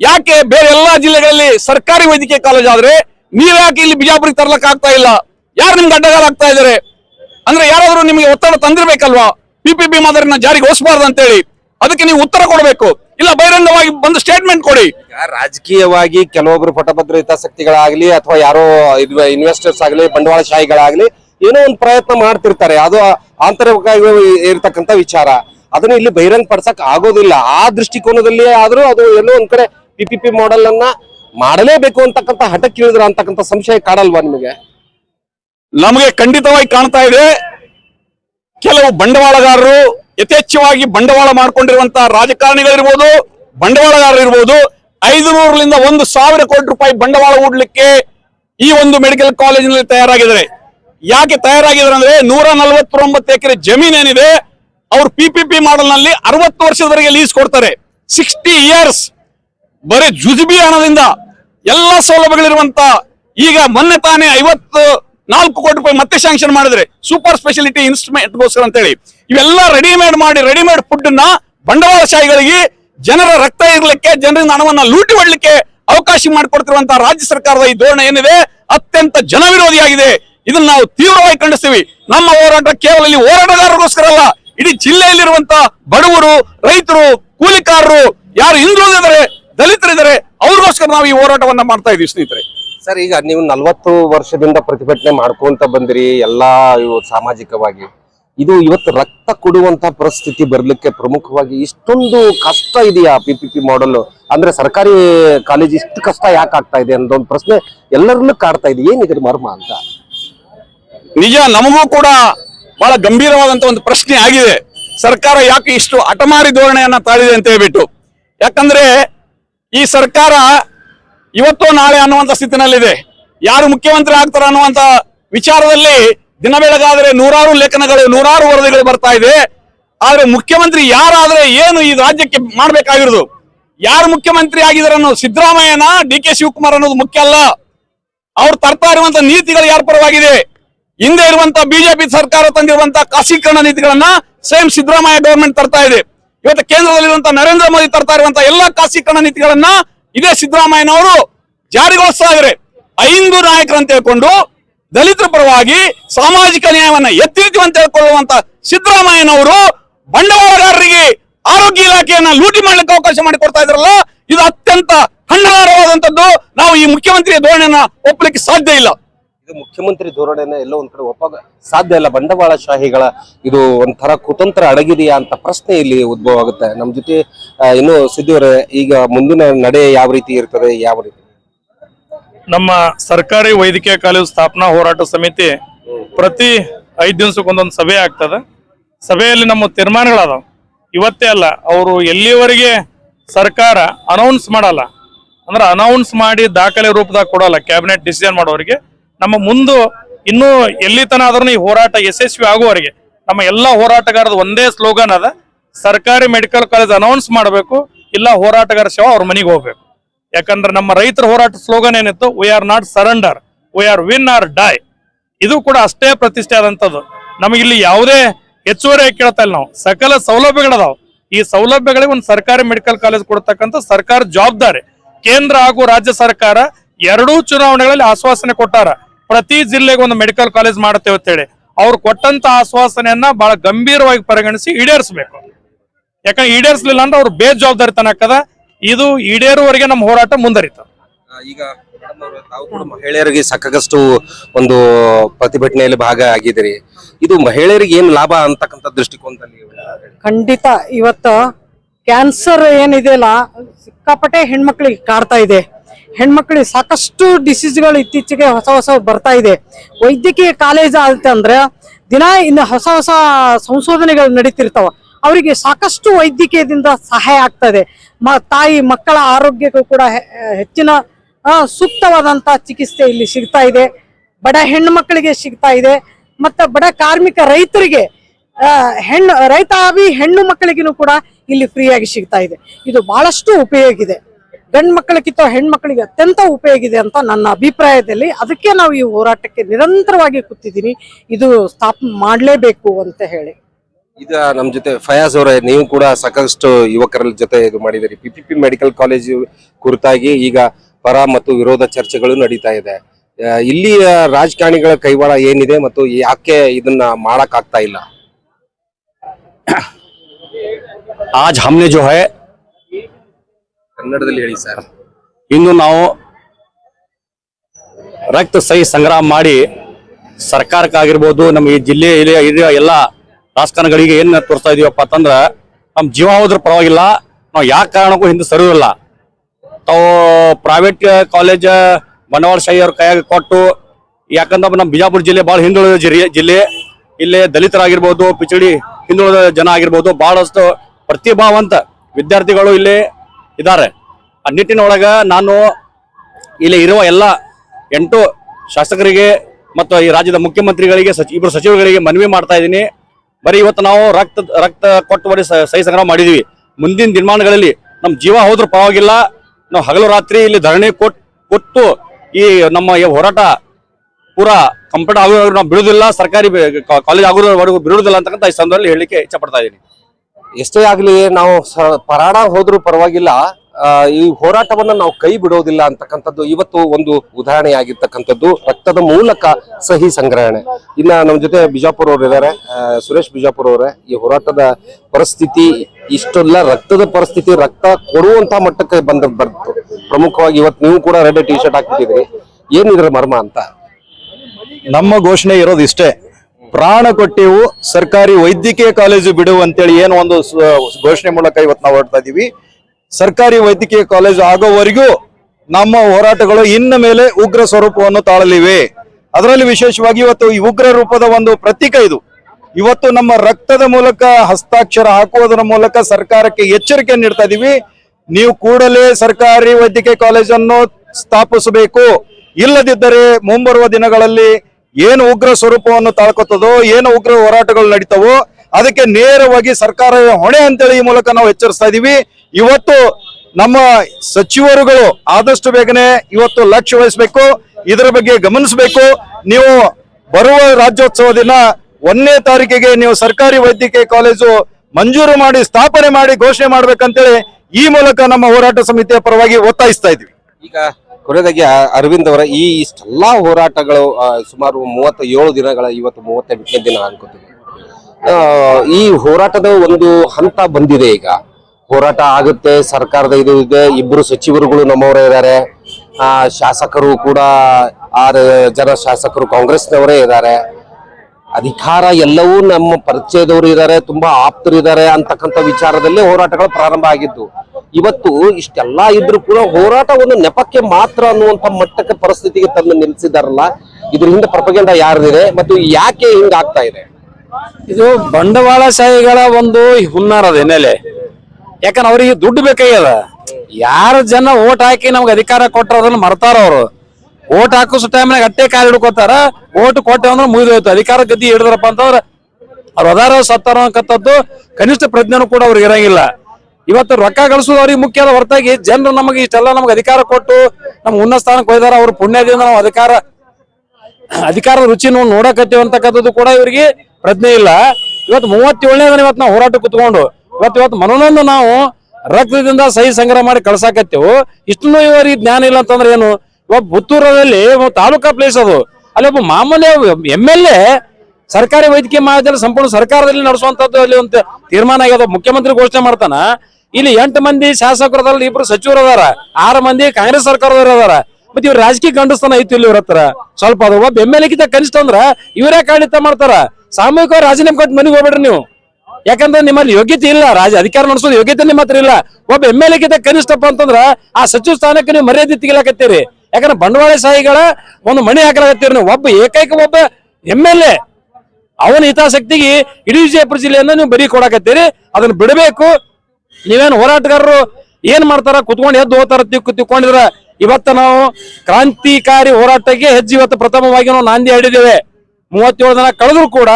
ಯಾಕೆ? ಬೇರೆ ಎಲ್ಲಾ ಜಿಲ್ಲೆಗಳಲ್ಲಿ ಸರ್ಕಾರಿ ವೈದ್ಯಕೀಯ ಕಾಲೇಜ್ ಆದ್ರೆ ನೀವ್ ಯಾಕೆ ಇಲ್ಲಿ ಬಿಜಾಪುರಿಗೆ ತರ್ಲಕ್ ಆಗ್ತಾ ಇಲ್ಲ? ಯಾರು ನಿಮ್ಗೆ ಅಡ್ಡಗಾಲ ಆಗ್ತಾ ಇದಾರೆ? ಅಂದ್ರೆ ಯಾರಾದ್ರೂ ನಿಮಗೆ ಒತ್ತಡ ತಂದಿರ್ಬೇಕಲ್ವಾ? ಪಿ ಪಿ ಪಿ ಮಾದರಿನ ಜಾರಿಗೆ ಹೋಸ್ಬಾರ್ದು ಅಂತೇಳಿ. ಅದಕ್ಕೆ ನೀವು ಉತ್ತರ ಕೊಡಬೇಕು. ಇಲ್ಲ, ಬಹಿರಂಗವಾಗಿ ಬಂದು ಸ್ಟೇಟ್ಮೆಂಟ್ ಕೊಡಿ. ರಾಜಕೀಯವಾಗಿ ಕೆಲವೊಬ್ರು ಪಟಭದ್ರ ಹಿತಾಸಕ್ತಿಗಳಾಗ್ಲಿ ಅಥವಾ ಯಾರೋ ಇನ್ವೆಸ್ಟರ್ಸ್ ಆಗ್ಲಿ, ಬಂಡವಾಳಶಾಹಿಗಳಾಗ್ಲಿ ಏನೋ ಒಂದು ಪ್ರಯತ್ನ ಮಾಡ್ತಿರ್ತಾರೆ. ಅದು ಆಂತರಿಕವಾಗಿ ಇರ್ತಕ್ಕಂಥ ವಿಚಾರ. ಅದನ್ನ ಇಲ್ಲಿ ಬಹಿರಂಗ ಪಡಿಸಕ್ ಆಗೋದಿಲ್ಲ. ಆ ದೃಷ್ಟಿಕೋನದಲ್ಲಿ ಆದ್ರೂ ಅದು ಎಲ್ಲೋ ಒಂದ್ ಕಡೆ ಪಿ ಪಿ ಪಿ ಮಾಡೆಲ್ ಅನ್ನ ಮಾಡಲೇಬೇಕು ಅಂತಕ್ಕಂಥ ಹಠ ಇಳಿದ್ರ ಅಂತಕ್ಕಂಥ ಸಂಶಯ ಕಾಡಲ್ವಾ ನಿಮಗೆ? ನಮಗೆ ಖಂಡಿತವಾಗಿ ಕಾಣ್ತಾ ಇದೆ. ಕೆಲವು ಬಂಡವಾಳಗಾರರು ಯಥೇಚ್ಛವಾಗಿ ಬಂಡವಾಳ ಮಾಡಿಕೊಂಡಿರುವಂತಹ ರಾಜಕಾರಣಿಗಳಿರ್ಬೋದು, ಬಂಡವಾಳಗಾರರು ಇರ್ಬೋದು ಐದು ನೂರರಿಂದ ಒಂದು ಸಾವಿರ ಕೋಟಿ ರೂಪಾಯಿ ಬಂಡವಾಳ ಹೂಡ್ಲಿಕ್ಕೆ ಈ ಒಂದು ಮೆಡಿಕಲ್ ಕಾಲೇಜಿನಲ್ಲಿ ತಯಾರಾಗಿದ್ದಾರೆ. ಯಾಕೆ ತಯಾರಾಗಿದ್ದಾರೆ ಅಂದ್ರೆ ನೂರ ನಲವತ್ತೊಂಬತ್ತು ಎಕರೆ ಜಮೀನ್ ಏನಿದೆ, ಅವ್ರು ಪಿ ಪಿ ಪಿ ಮಾಡೆಲ್ನಲ್ಲಿ ಅರವತ್ತು ವರ್ಷದವರೆಗೆ ಲೀಸ್ ಕೊಡ್ತಾರೆ. ಸಿಕ್ಸ್ಟಿ ಇಯರ್ಸ್ ಬರೀ ಜುಜುಬಿ ಹಣದಿಂದ ಎಲ್ಲ ಸೌಲಭ್ಯಗಳಿರುವಂತ ಈಗ ಮೊನ್ನೆ ತಾನೇ ಐವತ್ತು ನಾಲ್ಕು ಕೋಟಿ ರೂಪಾಯಿ ಮತ್ತೆ ಶಾಂಕ್ಷನ್ ಮಾಡಿದ್ರೆ ಸೂಪರ್ ಸ್ಪೆಷಾಲಿಟಿ ಇನ್ಸ್ಟ್ರೂಮೆಂಟ್ಗೋಸ್ಕರ ಅಂತೇಳಿ. ಇವೆಲ್ಲ ರೆಡಿಮೇಡ್ ಮಾಡಿ ರೆಡಿಮೇಡ್ ಫುಡ್ನ ಬಂಡವಾಳಶಾಹಿಗಳಿಗೆ ಜನರ ರಕ್ತ ಇರ್ಲಿಕ್ಕೆ, ಜನರಿಂದ ಹಣವನ್ನ ಲೂಟಿ ಮಾಡಲಿಕ್ಕೆ ಅವಕಾಶ ಮಾಡಿಕೊಡ್ತಿರುವಂತಹ ರಾಜ್ಯ ಸರ್ಕಾರದ ಈ ಧೋರಣೆ ಏನಿದೆ? ಅತ್ಯಂತ ಜನವಿರೋಧಿಯಾಗಿದೆ. ಇದನ್ನ ನಾವು ತೀವ್ರವಾಗಿ ಖಂಡಿಸ್ತೀವಿ. ನಮ್ಮ ಹೋರಾಟ ಕೇವಲ ಇಲ್ಲಿ ಹೋರಾಟಗಾರರಿಗೋಸ್ಕರ ಅಲ್ಲ, ಇಡೀ ಜಿಲ್ಲೆಯಲ್ಲಿರುವಂತಹ ಬಡವರು, ರೈತರು, ಕೂಲಿಕಾರರು, ಯಾರು ಹಿಂದುಳಿದಿದ್ದಾರೆ, ದಲಿತರಿದ್ದಾರೆ ಅವ್ರಿಗೋಸ್ಕರ ನಾವು ಈ ಹೋರಾಟವನ್ನ ಮಾಡ್ತಾ ಇದೀವಿ ಸ್ನೇಹಿತರೆ. ಸರ್ ಈಗ ನೀವು ನಲ್ವತ್ತು ವರ್ಷದಿಂದ ಪ್ರತಿಭಟನೆ ಮಾಡ್ಕೊಂತ ಬಂದಿರಿ ಎಲ್ಲಾ ಇವು ಸಾಮಾಜಿಕವಾಗಿ. ಇದು ಇವತ್ತು ರಕ್ತ ಕೊಡುವಂತ ಪರಿಸ್ಥಿತಿ ಬರ್ಲಿಕ್ಕೆ ಪ್ರಮುಖವಾಗಿ ಇಷ್ಟೊಂದು ಕಷ್ಟ ಇದೆಯಾ ಪಿ ಪಿ ಪಿ ಮಾಡಲ್ ಅಂದ್ರೆ ಸರ್ಕಾರಿ ಕಾಲೇಜ್ ಇಷ್ಟು ಕಷ್ಟ ಯಾಕೆ ಆಗ್ತಾ ಇದೆ ಅನ್ನೋ ಒಂದು ಪ್ರಶ್ನೆ ಎಲ್ಲರಲ್ಲೂ ಕಾಡ್ತಾ ಇದೆ. ಏನಿದೆ ಮರ್ಮ ಅಂತ? ನಿಜ ನಮಗೂ ಕೂಡ ಬಹಳ ಗಂಭೀರವಾದಂತ ಒಂದು ಪ್ರಶ್ನೆ ಆಗಿದೆ. ಸರ್ಕಾರ ಯಾಕೆ ಇಷ್ಟು ಹಠಮಾರಿ ಧೋರಣೆಯನ್ನ ತಾಳಿದೆ ಅಂತ ಹೇಳ್ಬಿಟ್ಟು. ಯಾಕಂದ್ರೆ ಈ ಸರ್ಕಾರ ಇವತ್ತು ನಾಳೆ ಅನ್ನುವಂತ ಸ್ಥಿತಿನಲ್ಲಿದೆ. ಯಾರು ಮುಖ್ಯಮಂತ್ರಿ ಆಗ್ತಾರ ಅನ್ನುವಂತ ವಿಚಾರದಲ್ಲಿ ದಿನ ಬೆಳಗಾದ್ರೆ ನೂರಾರು ಲೇಖನಗಳು, ನೂರಾರು ವರದಿಗಳು ಬರ್ತಾ ಇದೆ. ಆದ್ರೆ ಮುಖ್ಯಮಂತ್ರಿ ಯಾರಾದ್ರೆ ಏನು ಈ ರಾಜ್ಯಕ್ಕೆ ಮಾಡಬೇಕಾಗಿರೋದು? ಯಾರು ಮುಖ್ಯಮಂತ್ರಿ ಅನ್ನೋ ಸಿದ್ದರಾಮಯ್ಯನ ಡಿ ಕೆ ಶಿವಕುಮಾರ್ ಅನ್ನೋದು ಮುಖ್ಯ ಅಲ್ಲ. ಅವ್ರು ತರ್ತಾ ಇರುವಂತ ನೀತಿಗಳು ಯಾರ ಪರವಾಗಿದೆ? ಹಿಂದೆ ಇರುವಂತ ಬಿಜೆಪಿ ಸರ್ಕಾರ ತಂದಿರುವಂತಹ ಖಾಸೀಕರಣ ನೀತಿಗಳನ್ನ ಸೇಮ್ ಸಿದ್ದರಾಮಯ್ಯ ಗವರ್ಮೆಂಟ್ ತರ್ತಾ ಇದೆ. ಇವತ್ತು ಕೇಂದ್ರದಲ್ಲಿರುವಂತಹ ನರೇಂದ್ರ ಮೋದಿ ತರ್ತಾ ಇರುವಂತಹ ಎಲ್ಲಾ ಖಾಸೀಕರಣ ನೀತಿಗಳನ್ನ ಇದೇ ಸಿದ್ದರಾಮಯ್ಯನವರು ಜಾರಿಗೊಳಿಸ್ತಾ ಇದ್ದಾರೆ. ಐದು ನಾಯಕರಂತ ಹೇಳ್ಕೊಂಡು ದಲಿತರ ಪರವಾಗಿ ಸಾಮಾಜಿಕ ನ್ಯಾಯವನ್ನ ಎತ್ತಿರ್ತೀವಿ ಅಂತ ಹೇಳ್ಕೊಳ್ಳುವಂತ ಸಿದ್ದರಾಮಯ್ಯನವರು ಬಂಡವಾಳಗಾರರಿಗೆ ಆರೋಗ್ಯ ಇಲಾಖೆಯನ್ನ ಲೂಟಿ ಮಾಡ್ಲಿಕ್ಕೆ ಅವಕಾಶ ಮಾಡಿಕೊಡ್ತಾ ಇದ್ರಲ್ಲ ಇದು ಅತ್ಯಂತ ಖಂಡನಾರ್ಹವಾದಂತದ್ದು ನಾವು ಈ ಮುಖ್ಯಮಂತ್ರಿಯ ಧೋರಣೆಯನ್ನ ಒಪ್ಪಲಿಕ್ಕೆ ಸಾಧ್ಯ ಇಲ್ಲ. ಇದು ಮುಖ್ಯಮಂತ್ರಿ ಧೋರಣೆನ ಎಲ್ಲೋ ಒಂದ್ ಕಡೆ ಒಪ್ಪಾಗ ಸಾಧ್ಯ ಇಲ್ಲ. ಬಂಡವಾಳಶಾಹಿಗಳ ಇದು ಒಂಥರ ಕುತಂತ್ರ ಅಡಗಿದೆಯಾ ಅಂತ ಪ್ರಶ್ನೆ ಇಲ್ಲಿ ಉದ್ಭವ ಆಗುತ್ತೆ. ನಮ್ಮ ಜೊತೆ ಇನ್ನು ಸಿದ್ದಿಯವರೇ ಈಗ ಮುಂದಿನ ನಡೆ ಯಾವ ರೀತಿ ಇರ್ತದೆ, ಯಾವ ರೀತಿ? ನಮ್ಮ ಸರ್ಕಾರಿ ವೈದ್ಯಕೀಯ ಕಾಲೇಜು ಸ್ಥಾಪನಾ ಹೋರಾಟ ಸಮಿತಿ ಪ್ರತಿ ಐದು ದಿವಸಕ್ಕೊಂದೊಂದು ಸಭೆ ಆಗ್ತದೆ. ಸಭೆಯಲ್ಲಿ ನಮ್ಮ ತೀರ್ಮಾನಗಳಾದವು. ಇವತ್ತೇ ಅಲ್ಲ, ಅವರು ಎಲ್ಲಿವರೆಗೆ ಸರ್ಕಾರ ಅನೌನ್ಸ್ ಮಾಡಲ್ಲ. ಅಂದ್ರೆ ಅನೌನ್ಸ್ ಮಾಡಿ ದಾಖಲೆ ರೂಪದಾಗ ಕೊಡಲ್ಲ ಕ್ಯಾಬಿನೆಟ್ ಡಿಸಿಷನ್ ಮಾಡೋರಿಗೆ. ನಮ್ಮ ಮುಂದೆ ಇನ್ನೂ ಎಲ್ಲಿ ತನ ಆದ್ರೂ ಈ ಹೋರಾಟ ಯಶಸ್ವಿ ಆಗುವವರೆಗೆ ನಮ್ಮ ಎಲ್ಲ ಹೋರಾಟಗಾರದ ಒಂದೇ ಸ್ಲೋಗನ್ ಅದ, ಸರ್ಕಾರಿ ಮೆಡಿಕಲ್ ಕಾಲೇಜ್ ಅನೌನ್ಸ್ ಮಾಡಬೇಕು, ಇಲ್ಲ ಹೋರಾಟಗಾರ ಸೇವಾ ಅವ್ರ ಮನೆಗೆ ಹೋಗ್ಬೇಕು. ಯಾಕಂದ್ರೆ ನಮ್ಮ ರೈತರ ಹೋರಾಟ ಸ್ಲೋಗನ್ ಏನಿತ್ತು we are not surrender we are win or die ಇದು ಕೂಡ ಅಷ್ಟೇ ಪ್ರತಿಷ್ಠೆ ಆದಂತದ್ದು ನಮಗಿಲ್ಲಿ ಯಾವುದೇ ಹೆಚ್ಚುವರಿ ಕೇಳ್ತಾ ಇಲ್ಲ ನಾವು. ಸಕಲ ಸೌಲಭ್ಯಗಳದಾವ ಈ ಸೌಲಭ್ಯಗಳಿಗೆ ಒಂದು ಸರ್ಕಾರಿ ಮೆಡಿಕಲ್ ಕಾಲೇಜ್ ಕೊಡ್ತಕ್ಕಂಥ ಸರ್ಕಾರ ಜವಾಬ್ದಾರಿ. ಕೇಂದ್ರ ಹಾಗೂ ರಾಜ್ಯ ಸರ್ಕಾರ ಎರಡೂ ಚುನಾವಣೆಗಳಲ್ಲಿ ಆಶ್ವಾಸನೆ ಕೊಟ್ಟಾರ. ಪ್ರತಿ ಜಿಲ್ಲೆಗೆ ಒಂದು ಮೆಡಿಕಲ್ ಕಾಲೇಜ್ ಮಾಡ್ತೇವೆ ಅಂತೇಳಿ. ಅವ್ರು ಕೊಟ್ಟಂತ ಆಶ್ವಾಸನೆಯನ್ನ ಬಹಳ ಗಂಭೀರವಾಗಿ ಪರಿಗಣಿಸಿ ಈಡೇರಿಸಬೇಕು. ಯಾಕಂದ್ರೆ ಈಡೇರಿಸಲಿಲ್ಲ ಅಂದ್ರೆ ಅವ್ರು ಬೇಜವಾಬ್ದಾರಿ ತನಕದ ಇದು ಈಡೇರುವವರೆಗೆ ನಮ್ಮ ಹೋರಾಟ ಮುಂದರಿತ ಈಗ ತಾವು ಕೂಡ ಮಹಿಳೆಯರಿಗೆ ಸಾಕಷ್ಟು ಒಂದು ಪ್ರತಿಭಟನೆಯಲ್ಲಿ ಭಾಗ ಆಗಿದ್ರಿ ಇದು ಮಹಿಳೆಯರಿಗೆ ಏನು ಲಾಭ ಅಂತಕ್ಕಂಥ ದೃಷ್ಟಿಕೋನದಲ್ಲಿ ಖಂಡಿತ ಇವತ್ತು ಕ್ಯಾನ್ಸರ್ ಏನಿದೆಯಲ್ಲ ಸಿಕ್ಕಾಪಟ್ಟೆ ಹೆಣ್ಮಕ್ಳಿಗೆ ಕಾಡ್ತಾ ಇದೆ. ಹೆಣ್ಮಕ್ಳಿಗೆ ಸಾಕಷ್ಟು ಡಿಸೀಸ್ಗಳು ಇತ್ತೀಚೆಗೆ ಹೊಸ ಹೊಸ ಬರ್ತಾ ಇದೆ. ವೈದ್ಯಕೀಯ ಕಾಲೇಜ್ ಅಂತಂದ್ರೆ ದಿನ ಇನ್ನು ಹೊಸ ಹೊಸ ಸಂಶೋಧನೆಗಳು ನಡೀತಿರ್ತಾವ. ಅವರಿಗೆ ಸಾಕಷ್ಟು ವೈದ್ಯಕೀಯದಿಂದ ಸಹಾಯ ಆಗ್ತದೆ. ಮ, ತಾಯಿ ಮಕ್ಕಳ ಆರೋಗ್ಯಕ್ಕೂ ಕೂಡ ಹೆಚ್ಚಿನ ಸೂಕ್ತವಾದಂತಹ ಸೂಕ್ತವಾದಂತ ಚಿಕಿತ್ಸೆ ಇಲ್ಲಿ ಸಿಗ್ತಾ ಇದೆ. ಬಡ ಹೆಣ್ಣು ಮಕ್ಕಳಿಗೆ ಸಿಗ್ತಾ ಇದೆ. ಮತ್ತೆ ಬಡ ಕಾರ್ಮಿಕ ರೈತರಿಗೆ ಹೆಣ್ಣು ರೈತಾಭಿ ಹೆಣ್ಣು ಮಕ್ಕಳಿಗೂ ಕೂಡ ಇಲ್ಲಿ ಫ್ರೀಯಾಗಿ ಸಿಗ್ತಾ ಇದೆ. ಇದು ಬಹಳಷ್ಟು ಉಪಯೋಗ ಇದೆ. ಗಂಡು ಮಕ್ಕಳಿಗಿಂತ ಹೆಣ್ಮಕ್ಳಿಗೆ ಅತ್ಯಂತ ಉಪಯೋಗ ಇದೆ ಅಂತ ನನ್ನ ಅಭಿಪ್ರಾಯದಲ್ಲಿ ಅದಕ್ಕೆ ನಾವು ಈ ಹೋರಾಟಕ್ಕೆ ನಿರಂತರವಾಗಿ ಕೂತಿದ್ದೀನಿ ಇದು ಸ್ಥಾಪನೆ ಮಾಡಲೇಬೇಕು ಅಂತ ಹೇಳಿ ಈಗ ನಮ್ ಜೊತೆ ಫಯಾಜ್ ಅವರೇ ನೀವು ಕೂಡ ಸಾಕಷ್ಟು ಯುವಕರ ಜೊತೆ ಇದು ಮಾಡಿದಿರಿ P P P medical college ಕುರಿತಾಗಿ ಈಗ ಪರ ಮತ್ತು ವಿರೋಧ ಚರ್ಚೆಗಳು ನಡೀತಾ ಇದೆ ಆ, ಇಲ್ಲಿಯ ರಾಜಕಾರಣಿಗಳ ಕೈವಾಡ ಏನಿದೆ ಮತ್ತು ಯಾಕೆ ಇದನ್ನ ಮಾಡಕ್ ಆಗ್ತಾ ಇಲ್ಲ आज हमने जो है ಕನ್ನಡದಲ್ಲಿ ಹೇಳಿ ಸರ್. ಇನ್ನು ನಾವು ರಕ್ತ ಸಹಿ ಸಂಗ್ರಹ ಮಾಡಿ ಸರ್ಕಾರಕ್ಕಾಗಿರ್ಬೋದು, ನಮ್ಮ ಈ ಜಿಲ್ಲೆ ಇಲ್ಲಿ ಇರುವ ಎಲ್ಲ ರಾಜಕಾರಣಗಳಿಗೆ ಏನ್ ತೋರಿಸ್ತಾ ಇದೀವಪ್ಪ ಅಂತಂದ್ರ ನಮ್ ಜೀವ ಹೋದ್ರ ಪರವಾಗಿಲ್ಲ, ನಾವು ಯಾವ ಕಾರಣಕ್ಕೂ ಹಿಂದೆ ಸರಿಯಿಲ್ಲ ತಾವು ಪ್ರೈವೇಟ್ ಕಾಲೇಜ್ ಬಂಡವಾಳ ಶಾಹಿ ಅವ್ರ ಕೈಯಾಗ ಕೊಟ್ಟು, ಯಾಕಂದ್ರೆ ನಮ್ಮ ಬಿಜಾಪುರ ಜಿಲ್ಲೆ ಭಾಳ ಹಿಂದುಳಿದ ಜಿಲ್ಲೆ ಜಿಲ್ಲೆ. ಇಲ್ಲಿ ದಲಿತರಾಗಿರ್ಬೋದು ಪಿಚಡಿ ಹಿಂದುಳಿದ ಜನ ಆಗಿರ್ಬೋದು, ಬಹಳಷ್ಟು ಪ್ರತಿಭಾವಂತ ವಿದ್ಯಾರ್ಥಿಗಳು ಇಲ್ಲಿ ಇದ್ದಾರೆ ಆ ನಿಟ್ಟಿನೊಳಗೆ ನಾನು ಇಲ್ಲಿ ಇರುವ ಎಲ್ಲ ಎಂಟು ಶಾಸಕರಿಗೆ ಮತ್ತು ಈ ರಾಜ್ಯದ ಮುಖ್ಯಮಂತ್ರಿಗಳಿಗೆ, ಸಚಿ ಇಬ್ಬರು ಸಚಿವರುಗಳಿಗೆ ಮನವಿ ಮಾಡ್ತಾ ಇದ್ದೀನಿ. ಬರೀ ಇವತ್ತು ನಾವು ರಕ್ತ ರಕ್ತ ಕೊಟ್ಟು ಬರೀ ಸಹಿ ಸಂಗ್ರಹ ಮಾಡಿದ್ದೀವಿ ಮುಂದಿನ ದಿನಮಾನಗಳಲ್ಲಿ ನಮ್ಮ ಜೀವ ಹೋದ್ರೂ ಪರವಾಗಿಲ್ಲ. ನಾವು ಹಗಲು ರಾತ್ರಿ ಇಲ್ಲಿ ಧರಣಿ ಕೊಟ್, ಕೊಟ್ಟು ಈ ನಮ್ಮ ಈ ಹೋರಾಟ ಪೂರಾ ಕಂಪ್ಲೀಟ್ ಆಗೋವರೆಗೂ ನಾವು ಬಿಡುವುದಿಲ್ಲ. ಸರ್ಕಾರಿ ಕಾಲೇಜ್ ಆಗೋವರೆಗೂ ಬಿಡುವುದಿಲ್ಲ ಅಂತಕ್ಕಂಥ ಈ ಸಂದರ್ಭದಲ್ಲಿ ಹೇಳಲಿಕ್ಕೆ ಇಚ್ಛೆ ಪಡ್ತಾ ಇದ್ದೀನಿ. ಎಷ್ಟೇ ಆಗಲಿ ನಾವು ಪರಾಡ ಹೋದ್ರೂ ಪರವಾಗಿಲ್ಲ ಈ ಹೋರಾಟವನ್ನ ನಾವು ಕೈ ಬಿಡೋದಿಲ್ಲ ಅಂತಕ್ಕಂಥದ್ದು ಇವತ್ತು ಒಂದು ಉದಾಹರಣೆ ಆಗಿರ್ತಕ್ಕಂಥದ್ದು ರಕ್ತದ ಮೂಲಕ ಸಹಿ ಸಂಗ್ರಹಣೆ. ಇನ್ನ ನಮ್ಮ ಜೊತೆ ಬಿಜಾಪುರ ಅವರು ಇದ್ದಾರೆ ಸುರೇಶ್ ಬಿಜಾಪುರ ಅವರೇ, ಈ ಹೋರಾಟದ ಪರಿಸ್ಥಿತಿ, ಇಷ್ಟೆಲ್ಲ ರಕ್ತದ ಪರಿಸ್ಥಿತಿ, ರಕ್ತ ಕೊಡುವಂತ ಮಟ್ಟಕ್ಕೆ ಬಂದ ಬರ್ತು ಪ್ರಮುಖವಾಗಿ ಇವತ್ತು ನೀವು ಕೂಡ ರೆಡ್ ಟಿ ಶರ್ಟ್ ಹಾಕ್ಬಿಟ್ಟಿದ್ರಿ ಏನಿದ್ರೆ ಮರ್ಮ ಅಂತ? ನಮ್ಮ ಘೋಷಣೆ ಇರೋದು ಇಷ್ಟೇ. ಪ್ರಾಣ ಕೊಟ್ಟೆವು ಸರ್ಕಾರಿ ವೈದ್ಯಕೀಯ ಕಾಲೇಜು ಬಿಡು ಅಂತೇಳಿ ಏನು ಒಂದು ಘೋಷಣೆ ಮೂಲಕ ಇವತ್ತು ನಾವು ಹೊರಡ್ತಾ ಇದೀವಿ. ಸರ್ಕಾರಿ ವೈದ್ಯಕೀಯ ಕಾಲೇಜು ಆಗೋವರೆಗೂ ನಮ್ಮ ಹೋರಾಟಗಳು ಇನ್ನ ಮೇಲೆ ಉಗ್ರ ಸ್ವರೂಪವನ್ನು ತಾಳಲಿವೆ. ಅದರಲ್ಲಿ ವಿಶೇಷವಾಗಿ ಇವತ್ತು ಈ ಉಗ್ರ ರೂಪದ ಒಂದು ಪ್ರತೀಕ ಇದು. ಇವತ್ತು ನಮ್ಮ ರಕ್ತದ ಮೂಲಕ ಹಸ್ತಾಕ್ಷರ ಹಾಕುವುದರ ಮೂಲಕ ಸರ್ಕಾರಕ್ಕೆ ಎಚ್ಚರಿಕೆ ನೀಡ್ತಾ ಇದೀವಿ. ನೀವು ಕೂಡಲೇ ಸರ್ಕಾರಿ ವೈದ್ಯಕೀಯ ಕಾಲೇಜನ್ನು ಸ್ಥಾಪಿಸಬೇಕು. ಇಲ್ಲದಿದ್ದರೆ ಮುಂಬರುವ ದಿನಗಳಲ್ಲಿ ಏನು ಉಗ್ರ ಸ್ವರೂಪವನ್ನು ತಾಳ್ಕೊತದೋ, ಏನು ಉಗ್ರ ಹೋರಾಟಗಳು ನಡೀತವೋ, ಅದಕ್ಕೆ ನೇರವಾಗಿ ಸರ್ಕಾರ ಹೊಣೆ ಅಂತೇಳಿ ಈ ಮೂಲಕ ನಾವು ಎಚ್ಚರಿಸ್ತಾ ಇದೀವಿ. ಇವತ್ತು ನಮ್ಮ ಸಚಿವರುಗಳು ಆದಷ್ಟು ಬೇಗನೆ ಇವತ್ತು ಲಕ್ಷ್ಯ ವಹಿಸಬೇಕು, ಇದರ ಬಗ್ಗೆ ಗಮನಿಸಬೇಕು. ನೀವು ಬರುವ ರಾಜ್ಯೋತ್ಸವ ದಿನ ಒಂದನೇ ತಾರೀಕಿಗೆ ನೀವು ಸರ್ಕಾರಿ ವೈದ್ಯಕೀಯ ಕಾಲೇಜು ಮಂಜೂರು ಮಾಡಿ, ಸ್ಥಾಪನೆ ಮಾಡಿ, ಘೋಷಣೆ ಮಾಡ್ಬೇಕಂತೇಳಿ ಈ ಮೂಲಕ ನಮ್ಮ ಹೋರಾಟ ಸಮಿತಿಯ ಪರವಾಗಿ ಒತ್ತಾಯಿಸ್ತಾ ಇದೀವಿ. ಈಗ ಕೊನೆಯದಾಗಿ ಅರವಿಂದ್ ಅವರ ಈ ಇಷ್ಟೆಲ್ಲಾ ಹೋರಾಟಗಳು ಸುಮಾರು ಮೂವತ್ತ ಏಳು ದಿನಗಳ ಇವತ್ತು ಮೂವತ್ತೆಂಟನೇ ದಿನ ಅನ್ಕೋತೀನಿ ಆ, ಈ ಹೋರಾಟದ ಒಂದು ಹಂತ ಬಂದಿದೆ ಈಗ. ಹೋರಾಟ ಆಗುತ್ತೆ ಸರ್ಕಾರದ ಇದು ಇದೆ ಇಬ್ಬರು ಸಚಿವರುಗಳು ನಮ್ಮವರೇ ಇದ್ದಾರೆ. ಆ ಶಾಸಕರು ಕೂಡ ಆರು ಜನ ಶಾಸಕರು ಕಾಂಗ್ರೆಸ್ನವರೇ ಇದ್ದಾರೆ. ಅಧಿಕಾರ ಎಲ್ಲವೂ ನಮ್ಮ ಪರಿಚಯದವರು ಇದ್ದಾರೆ ತುಂಬಾ ಆಪ್ತರು ಇದ್ದಾರೆ ಅಂತಕ್ಕಂಥ ವಿಚಾರದಲ್ಲಿ ಹೋರಾಟಗಳು ಪ್ರಾರಂಭ ಆಗಿದ್ದು. ಇವತ್ತು ಇಷ್ಟೆಲ್ಲ ಇದ್ರೂ ಕೂಡ ಹೋರಾಟ ಒಂದು ನೆಪಕ್ಕೆ ಮಾತ್ರ ಅನ್ನುವಂತ ಮಟ್ಟಕ್ಕೆ ಪರಿಸ್ಥಿತಿಗೆ ತಂದು ನಿಲ್ಸಿದಾರಲ್ಲ ಇದ್ರ ಹಿಂದೆ ಪ್ರಪಗಂಡ ಯಾರಿದೆ ಮತ್ತು ಯಾಕೆ ಹಿಂಗಾಗ್ತಾ ಇದೆ? ಇದು ಬಂಡವಾಳಶಾಹಿಗಳ ಒಂದು ಹುನ್ನಾರದ ಹಿನ್ನೆಲೆ ಯಾಕಂದ್ರೆ ಅವ್ರಿಗೆ ದುಡ್ಡು ಬೇಕಾಗ್ಯದ. ಯಾರ ಜನ ಓಟ್ ಹಾಕಿ ನಮ್ಗೆ ಅಧಿಕಾರ ಕೊಟ್ಟರು ಅದನ್ನ ಮರ್ತಾರ ಅವರು. ಓಟ್ ಹಾಕಿಸೋ ಟೈಮ್ನಾಗ ಅಟ್ಟೆ ಕಾಲು ಹಿಡ್ಕೋತಾರ, ಓಟ್ ಕೊಟ್ಟೆ ಅಂದ್ರೆ ಮುಗಿದೋಯ್ತು ಅಧಿಕಾರ ಗದ್ದಿ ಹಿಡಿದ್ರಪ್ಪ ಅಂತಂದ್ರೆ, ಅವ್ರು ಅದಾರ ಸತ್ತಾರ ಕನಿಷ್ಠ ಪ್ರಜ್ಞೆನೂ ಕೂಡ ಅವ್ರಿಗೆ ಇರಂಗಿಲ್ಲ. ಇವತ್ತು ರೊಕ್ಕ ಗಳಿಸೋದು ಅವ್ರಿಗೆ ಮುಖ್ಯದ ಹೊರತಾಗಿ ಜನರು ನಮಗೆ ಇಷ್ಟೆಲ್ಲ ನಮ್ಗೆ ಅಧಿಕಾರ ಕೊಟ್ಟು ನಮ್ಗೆ ಉನ್ನತ ಸ್ಥಾನಕ್ಕೆ ಹೋಯ್ದಾರ. ಅವ್ರ ಪುಣ್ಯದಿಂದ ನಾವು ಅಧಿಕಾರ, ಅಧಿಕಾರದ ರುಚಿ ನಾವು ನೋಡಕತ್ತೀವಿ ಅಂತಕ್ಕಂಥದ್ದು ಕೂಡ ಇವರಿಗೆ ಪ್ರಜ್ಞೆ ಇಲ್ಲ. ಇವತ್ತು ಮೂವತ್ತೇಳನೇ ದಿನ ಇವತ್ತು ನಾವು ಹೋರಾಟ ಕುತ್ಕೊಂಡು, ಇವತ್ತು ಇವತ್ತು ಮನನೊಂದು ನಾವು ರಕ್ತದಿಂದ ಸಹಿ ಸಂಗ್ರಹ ಮಾಡಿ ಕಳ್ಸಾಕತ್ತೇವು. ಇಷ್ಟನ್ನು ಇವರಿಗೆ ಜ್ಞಾನ ಇಲ್ಲ ಅಂತಂದ್ರೆ ಏನು? ಒಬ್ಬ ಪುತ್ತೂರದಲ್ಲಿ ತಾಲೂಕಾ ಪ್ಲೇಸ್ ಅದು. ಅಲ್ಲಿ ಒಬ್ಬ ಮಾಮೂಲಿ ಎಂ ಎಲ್ ಎ ಸರ್ಕಾರಿ ವೈದ್ಯಕೀಯ ಮಹಾವಿದ್ಯಾಲಯ, ಸಂಪೂರ್ಣ ಸರ್ಕಾರದಲ್ಲಿ ನಡೆಸುವಂತದ್ದು ಅಲ್ಲಿ ಒಂದು ತೀರ್ಮಾನ ಆಗ್ಯದ. ಮುಖ್ಯಮಂತ್ರಿ ಘೋಷಣೆ ಮಾಡ್ತಾನ. ಇಲ್ಲಿ ಎಂಟು ಮಂದಿ ಶಾಸಕರದಲ್ಲಿ, ಇಬ್ರು ಸಚಿವರು ಅದಾರ ಆರು ಮಂದಿ ಕಾಂಗ್ರೆಸ್ ಸರ್ಕಾರದವರು ಅದಾರ ಮತ್ತೆ ಇವ್ರ ರಾಜಕೀಯ ಗಂಡಸ್ತಾನ ಐತಿ ಇಲ್ಲಿ ಇವ್ರ ಹತ್ರ. ಸ್ವಲ್ಪ ಅದು ಒಬ್ಬ ಎ ಕನಿಷ್ಠ ಅಂದ್ರ ಇವರೇ ಕಾಣಿತ ಮಾಡ್ತಾರ. ಸಾಮೂಹಿಕ ರಾಜೀನಾಮೆ ಕೊಟ್ಟು ಮನೆಗೆ ಹೋಗ್ಬೇಡ್ರಿ ನೀವು. ಯಾಕಂದ್ರೆ ನಿಮ್ಮಲ್ಲಿ ಯೋಗ್ಯತೆ ಇಲ್ಲ, ರಾಜ ಅಧಿಕಾರ ನಡೆಸೋದು ಯೋಗ್ಯತೆ ನಿಮ್ಮ ಹತ್ರ ಇಲ್ಲ. ಒಬ್ಬ ಎಂ ಎಲ್ ಎ ಕನಿಷ್ಠಪ್ಪ ಅಂತಂದ್ರ ಆ ಸಚಿವ ಸ್ಥಾನಕ್ಕೆ ನೀವು ಮರ್ಯಾದೆ ತೆಗಿಲಾಕತ್ತೀರಿ. ಯಾಕಂದ್ರೆ ಬಂಡವಾಳಶಾಹಿಗಳ ಒಂದು ಮಣಿ ಹಾಕಲಾಕತ್ತೀರಿ ನೀವು. ಒಬ್ಬ ಏಕೈಕ ಒಬ್ಬ ಎಂ ಎಲ್ ಎ. ಅವನ ಹಿತಾಸಕ್ತಿಗೆ ಇಡೀ ವಿಜಯಪುರ ಜಿಲ್ಲೆಯನ್ನ ನೀವು ಬರೀ ಕೊಡಾಕತ್ತೀರಿ. ಅದನ್ನ ಬಿಡಬೇಕು. ನೀವೇನು ಹೋರಾಟಗಾರರು ಏನ್ ಮಾಡ್ತಾರ? ಕುತ್ಕೊಂಡು ಎದ್ದು ಹೋಗ್ತಾರ ತಿಕ್ಕು ತಿಕ್ಕೊಂಡಿದ್ರ. ಇವತ್ತ ನಾವು ಕ್ರಾಂತಿಕಾರಿ ಹೋರಾಟಕ್ಕೆ ಹೆಜ್ಜೆ ಇವತ್ತು ಪ್ರಥಮವಾಗಿ ನಾವು ನಾಂದಿ ಹಿಡಿದೇವೆ ಮೂವತ್ತೇಳು ದಿನ ಕಳೆದ್ರು ಕೂಡ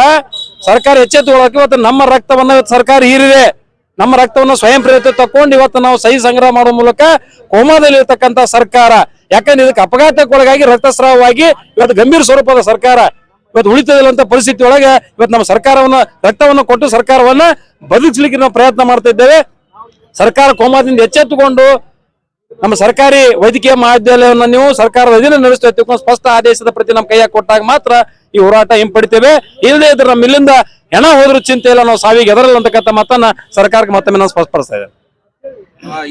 ಸರ್ಕಾರ ಎಚ್ಚೆತ್ತುಕೊಳ್ಳೋಕೆ ಇವತ್ತು ನಮ್ಮ ರಕ್ತವನ್ನ ಇವತ್ತು ಸರ್ಕಾರ ಹೀರಿದೆ. ನಮ್ಮ ರಕ್ತವನ್ನ ಸ್ವಯಂ ಪ್ರೇರಿತ ತಕೊಂಡು ಇವತ್ತು ನಾವು ಸಹಿ ಸಂಗ್ರಹ ಮಾಡುವ ಮೂಲಕ ಕೋಮಾದಲ್ಲಿ ಇರತಕ್ಕಂತ ಸರ್ಕಾರ, ಯಾಕಂದ್ರೆ ಇದಕ್ಕೆ ಅಪಘಾತಕ್ಕೊಳಗಾಗಿ ರಕ್ತಸ್ರಾವವಾಗಿ ಇವತ್ತು ಗಂಭೀರ ಸ್ವರೂಪದ ಸರ್ಕಾರ. ಇವತ್ತು ಉಳಿತದಿಲ್ಲಂತ ಪರಿಸ್ಥಿತಿ ಒಳಗೆ ಇವತ್ತು ನಮ್ಮ ಸರ್ಕಾರವನ್ನ, ರಕ್ತವನ್ನು ಕೊಟ್ಟು ಸರ್ಕಾರವನ್ನ ಬದುಕಿಸ್ಲಿಕ್ಕೆ ನಾವು ಪ್ರಯತ್ನ ಮಾಡ್ತಾ ಸರ್ಕಾರ ಕೋಮಾದಿಂದ ಎಚ್ಚೆತ್ತುಕೊಂಡು ನಮ್ಮ ಸರ್ಕಾರಿ ವೈದ್ಯಕೀಯ ಮಹಾವಿದ್ಯಾಲಯವನ್ನು ನೀವು ಸರ್ಕಾರದ ಅಧೀನ ತಿಳ್ಕೊಂಡು ಸ್ಪಷ್ಟ ಆದೇಶದ ಪ್ರತಿ ನಮ್ಮ ಕೈಯಾಗ ಕೊಟ್ಟಾಗ ಮಾತ್ರ ಈ ಹೋರಾಟ ಹಿಂಪಡಿತೇವೆ ಇಲ್ಲದೇ ಇದ್ರೆ ನಮ್ಮ ಇಲ್ಲಿಂದ ಹೆಣ ಹೋದ್ರೂ ಚಿಂತೆ ಇಲ್ಲ ನಾವು ಸಾವಿಗೆ ಎದರಲ್ಲ ಅಂತಕ್ಕಂಥ ಮಾತನ್ನ ಸರ್ಕಾರಕ್ಕೆ ಮತ್ತೊಮ್ಮೆ ನಾವು ಸ್ಪಷ್ಟಪಡಿಸ್ತಾ ಇದ್ದೇನೆ.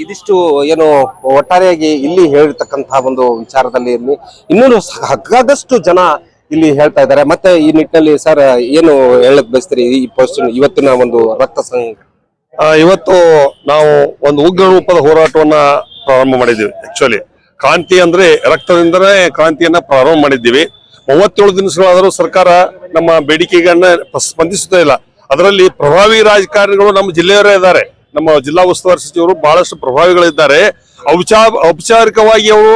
ಇದಿಷ್ಟು ಏನು ಒಟ್ಟಾರೆಯಾಗಿ ಇಲ್ಲಿ ಹೇಳಿರ್ತಕ್ಕಂತಹ ಒಂದು ವಿಚಾರದಲ್ಲಿ ಇನ್ನೂ ಹಗ್ಗದಷ್ಟು ಜನ ಇಲ್ಲಿ ಹೇಳ್ತಾ ಇದ್ದಾರೆ. ಮತ್ತೆ ಈ ನಿಟ್ಟಿನಲ್ಲಿ ಸರ್ ಏನು ಹೇಳಕ್ ಬಯಸ್ತೀರಿ? ಈ ಪೋಸ್ಟ್ ಇವತ್ತಿನ ಒಂದು ರಕ್ತ ಸಂಘ ಇವತ್ತು ನಾವು ಒಂದು ಉಗ್ರ ರೂಪದ ಹೋರಾಟವನ್ನ ಪ್ರಾರಂಭ ಮಾಡಿದ್ದೀವಿ ಆಕ್ಚುಲಿ ಕ್ರಾಂತಿ ಅಂದ್ರೆ ರಕ್ತದಿಂದಲೇ ಕ್ರಾಂತಿಯನ್ನ ಪ್ರಾರಂಭ ಮಾಡಿದ್ದೀವಿ. ಮೂವತ್ತೇಳು ದಿನಗಳಾದರೂ ಸರ್ಕಾರ ನಮ್ಮ ಬೇಡಿಕೆಗಳನ್ನ ಸ್ಪಂದಿಸುತ್ತಾ ಇಲ್ಲ. ಅದರಲ್ಲಿ ಪ್ರಭಾವಿ ರಾಜಕಾರಣಿಗಳು ನಮ್ಮ ಜಿಲ್ಲೆಯವರೇ ಇದ್ದಾರೆ. ನಮ್ಮ ಜಿಲ್ಲಾ ಉಸ್ತುವಾರಿ ಸಚಿವರು ಬಹಳಷ್ಟು ಪ್ರಭಾವಿಗಳಿದ್ದಾರೆ. ಔಪಚಾರ ಔಪಚಾರಿಕವಾಗಿ ಅವರು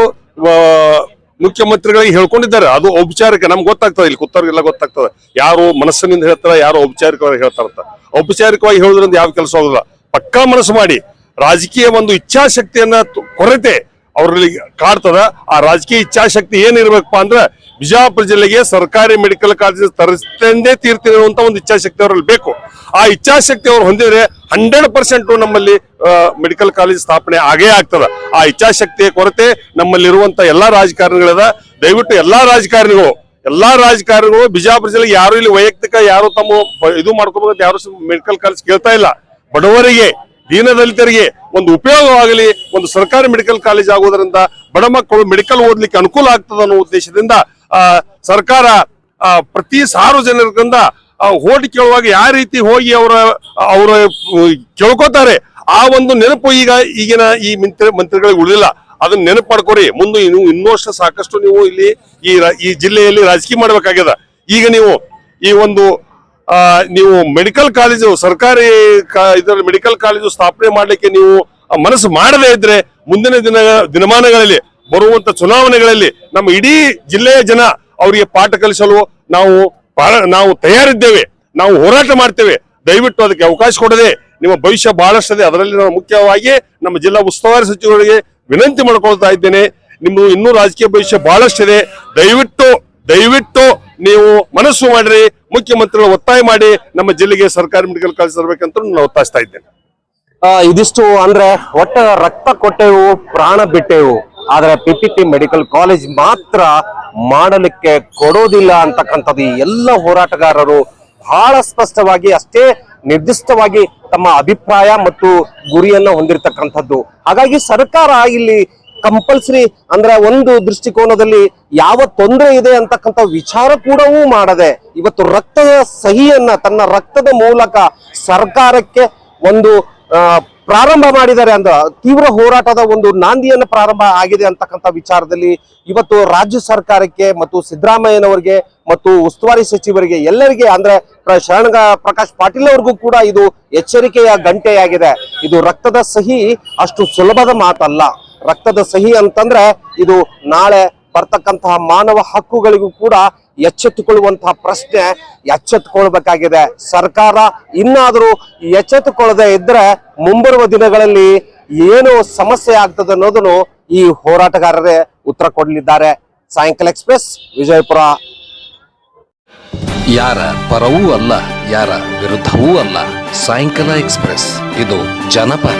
ಮುಖ್ಯಮಂತ್ರಿಗಳಿಗೆ ಹೇಳ್ಕೊಂಡಿದ್ದಾರೆ. ಅದು ಔಪಚಾರಿಕ, ನಮ್ಗೆ ಗೊತ್ತಾಗ್ತದೆ, ಇಲ್ಲಿ ಕೂತವ್ರಿಗೆಲ್ಲ ಗೊತ್ತಾಗ್ತದೆ. ಯಾರು ಮನಸ್ಸಿನಿಂದ ಹೇಳ್ತಾರೆ, ಯಾರು ಔಪಚಾರಿಕವಾಗಿ ಹೇಳ್ತಾರಂತ ಔಪಚಾರಿಕವಾಗಿ ಹೇಳೋದ್ರಿಂದ ಯಾವ ಕೆಲಸ ಆಗೋದಿಲ್ಲ. ಪಕ್ಕಾ ಮನಸ್ಸು ಮಾಡಿ. ರಾಜಕೀಯ ಒಂದು ಇಚ್ಛಾಶಕ್ತಿಯನ್ನ ಕೊರತೆ ಅವರಲ್ಲಿ ಕಾಡ್ತದ. ಆ ರಾಜಕೀಯ ಇಚ್ಛಾಶಕ್ತಿ ಏನಿರ್ಬೇಕಪ್ಪ ಅಂದ್ರೆ ಬಿಜಾಪುರ ಜಿಲ್ಲೆಗೆ ಸರ್ಕಾರಿ ಮೆಡಿಕಲ್ ಕಾಲೇಜ್ ತರಿಸ್ತಂದೇ ತೀರ್ತೀನಿ ಅನ್ನುವಂತ ಒಂದು ಇಚ್ಛಾಶಕ್ತಿ ಅವರಲ್ಲಿ ಬೇಕು. ಆ ಇಚ್ಛಾಶಕ್ತಿ ಅವ್ರು ಹೊಂದಿದ್ರೆ ಹಂಡ್ರೆಡ್ ಪರ್ಸೆಂಟ್ ನಮ್ಮಲ್ಲಿ ಮೆಡಿಕಲ್ ಕಾಲೇಜ್ ಸ್ಥಾಪನೆ ಆಗೇ ಆಗ್ತದ. ಆ ಇಚ್ಛಾಶಕ್ತಿಯ ಕೊರತೆ ನಮ್ಮಲ್ಲಿರುವಂತ ಎಲ್ಲಾ ರಾಜಕಾರಣಿಗಳದ. ದಯವಿಟ್ಟು ಎಲ್ಲಾ ರಾಜಕಾರಣಿಗಳು ಎಲ್ಲಾ ರಾಜಕಾರಣಿಗಳು ಬಿಜಾಪುರ ಜಿಲ್ಲೆಗೆ ಯಾರು ಇಲ್ಲಿ ವೈಯಕ್ತಿಕ ಯಾರು ತಮ್ಮ ಇದು ಮಾಡ್ಕೋಬೇಕಂತ ಯಾರು ಮೆಡಿಕಲ್ ಕಾಲೇಜ್ ಕೇಳ್ತಾ ಇಲ್ಲ. ಬಡವರಿಗೆ, ದೀನದಲಿತರಿಗೆ ಒಂದು ಉಪಯೋಗವಾಗಲಿ, ಒಂದು ಸರ್ಕಾರಿ ಮೆಡಿಕಲ್ ಕಾಲೇಜ್ ಆಗೋದ್ರಿಂದ ಬಡ ಮಕ್ಕಳು ಮೆಡಿಕಲ್ ಓದ್ಲಿಕ್ಕೆ ಅನುಕೂಲ ಆಗ್ತದ ಅನ್ನೋ ಉದ್ದೇಶದಿಂದ ಸರ್ಕಾರ ಪ್ರತಿ ಸಾರ್ವಜನಿಕರಿಂದ ಓಟ್ ಕೇಳುವಾಗ ಯಾವ ರೀತಿ ಹೋಗಿ ಅವರ ಅವರ ಕೇಳ್ಕೋತಾರೆ. ಆ ಒಂದು ನೆನಪು ಈಗ ಈಗಿನ ಈ ಮಂತ್ರಿ, ಮಂತ್ರಿಗಳಿಗೆ ಉಳಿದಿಲ್ಲ. ಅದನ್ನ ನೆನಪು ಮಾಡ್ಕೊರಿ ಮುಂದೆ ನೀವು ಇನ್ನಷ್ಟು ಸಾಕಷ್ಟು ನೀವು ಇಲ್ಲಿ ಈ ಈ ಜಿಲ್ಲೆಯಲ್ಲಿ ರಾಜಕೀಯ ಮಾಡ್ಬೇಕಾಗ್ಯದ. ಈಗ ನೀವು ಈ ಒಂದು ನೀವು ಮೆಡಿಕಲ್ ಕಾಲೇಜು ಸರ್ಕಾರಿ ಇದರಲ್ಲಿ ಮೆಡಿಕಲ್ ಕಾಲೇಜು ಸ್ಥಾಪನೆ ಮಾಡ್ಲಿಕ್ಕೆ ನೀವು ಮನಸ್ಸು ಮಾಡದೇ ಇದ್ರೆ ಮುಂದಿನ ದಿನ, ದಿನಮಾನಗಳಲ್ಲಿ ಬರುವಂತ ಚುನಾವಣೆಗಳಲ್ಲಿ ನಮ್ಮ ಇಡೀ ಜಿಲ್ಲೆಯ ಜನ ಅವರಿಗೆ ಪಾಠ ಕಲಿಸಲು ನಾವು ನಾವು ತಯಾರಿದ್ದೇವೆ. ನಾವು ಹೋರಾಟ ಮಾಡ್ತೇವೆ. ದಯವಿಟ್ಟು ಅದಕ್ಕೆ ಅವಕಾಶ ಕೊಡದೆ ನಿಮ್ಮ ಭವಿಷ್ಯ ಬಹಳಷ್ಟಿದೆ. ಅದರಲ್ಲಿ ನಾನು ಮುಖ್ಯವಾಗಿ ನಮ್ಮ ಜಿಲ್ಲಾ ಉಸ್ತುವಾರಿ ಸಚಿವರಿಗೆ ವಿನಂತಿ ಮಾಡ್ಕೊಳ್ತಾ ಇದ್ದೇನೆ. ನಿಮ್ಮದು ಇನ್ನೂ ರಾಜಕೀಯ ಭವಿಷ್ಯ ಬಹಳಷ್ಟಿದೆ. ದಯವಿಟ್ಟು ದಯವಿಟ್ಟು ನೀವು ಮನಸ್ಸು ಮಾಡಿರಿ. ಮುಖ್ಯಮಂತ್ರಿಗಳು ಒತ್ತಾಯ ಮಾಡಿ ನಮ್ಮ ಜಿಲ್ಲೆಗೆ ಸರ್ಕಾರಿ ಮೆಡಿಕಲ್ ಕಾಲೇಜ್ ತರಬೇಕಂತ ನಾನು ಒತ್ತಾಯಿಸ್ತಾ ಇದ್ದೇನೆ. ಇದಿಷ್ಟು ಅಂದ್ರೆ ಒಟ್ಟ ರಕ್ತ ಕೊಟ್ಟೆವು, ಪ್ರಾಣ ಬಿಟ್ಟೆವು. ಆದ್ರೆ P P P medical college ಮಾತ್ರ ಮಾಡಲಿಕ್ಕೆ ಕೊಡೋದಿಲ್ಲ ಅಂತಕ್ಕಂಥದ್ದು ಎಲ್ಲ ಹೋರಾಟಗಾರರು ಬಹಳ ಸ್ಪಷ್ಟವಾಗಿ, ಅಷ್ಟೇ ನಿರ್ದಿಷ್ಟವಾಗಿ ತಮ್ಮ ಅಭಿಪ್ರಾಯ ಮತ್ತು ಗುರಿಯನ್ನ ಹೊಂದಿರತಕ್ಕಂಥದ್ದು. ಹಾಗಾಗಿ ಸರ್ಕಾರ ಇಲ್ಲಿ ಕಂಪಲ್ಸರಿ ಅಂದ್ರೆ ಒಂದು ದೃಷ್ಟಿಕೋನದಲ್ಲಿ ಯಾವ ತೊಂದರೆ ಇದೆ ಅಂತಕ್ಕಂಥ ವಿಚಾರ ಕೂಡವೂ ಮಾಡದೆ ಇವತ್ತು ರಕ್ತದ ಸಹಿಯನ್ನ ತನ್ನ ರಕ್ತದ ಮೂಲಕ ಸರ್ಕಾರಕ್ಕೆ ಒಂದು ಪ್ರಾರಂಭ ಮಾಡಿದ್ದಾರೆ ಅಂತ ತೀವ್ರ ಹೋರಾಟದ ಒಂದು ನಾಂದಿಯನ್ನು ಪ್ರಾರಂಭ ಆಗಿದೆ ಅಂತಕ್ಕಂಥ ವಿಚಾರದಲ್ಲಿ ಇವತ್ತು ರಾಜ್ಯ ಸರ್ಕಾರಕ್ಕೆ ಮತ್ತು ಸಿದ್ದರಾಮಯ್ಯನವರಿಗೆ ಮತ್ತು ಉಸ್ತುವಾರಿ ಸಚಿವರಿಗೆ ಎಲ್ಲರಿಗೆ ಅಂದ್ರೆ ಶರಣ ಪ್ರಕಾಶ್ ಪಾಟೀಲ್ ಅವ್ರಿಗೂ ಕೂಡ ಇದು ಎಚ್ಚರಿಕೆಯ ಗಂಟೆಯಾಗಿದೆ. ಇದು ರಕ್ತದ ಸಹಿ ಅಷ್ಟು ಸುಲಭದ ಮಾತಲ್ಲ. ರಕ್ತದ ಸಹಿ ಅಂತಂದ್ರೆ ಇದು ನಾಳೆ ಬರ್ತಕ್ಕಂತಹ ಮಾನವ ಹಕ್ಕುಗಳಿಗೂ ಕೂಡ ಎಚ್ಚೆತ್ತುಕೊಳ್ಳುವಂತಹ ಪ್ರಶ್ನೆ ಎಚ್ಚೆತ್ತುಕೊಳ್ಬೇಕಾಗಿದೆ. ಸರ್ಕಾರ ಇನ್ನಾದರೂ ಎಚ್ಚೆತ್ತುಕೊಳ್ಳದೆ ಇದ್ರೆ ಮುಂಬರುವ ದಿನಗಳಲ್ಲಿ ಏನು ಸಮಸ್ಯೆ ಆಗ್ತದೆ ಅನ್ನೋದನ್ನು ಈ ಹೋರಾಟಗಾರರೇ ಉತ್ತರ ಕೊಡಲಿದ್ದಾರೆ. ಸಾಯಂಕಾಲ ಎಕ್ಸ್ಪ್ರೆಸ್, ವಿಜಯಪುರ. ಯಾರ ಪರವೂ ಅಲ್ಲ, ಯಾರ ವಿರುದ್ಧವೂ ಅಲ್ಲ. ಸಾಯಂಕಾಲ ಎಕ್ಸ್ಪ್ರೆಸ್, ಇದು ಜನಪರ.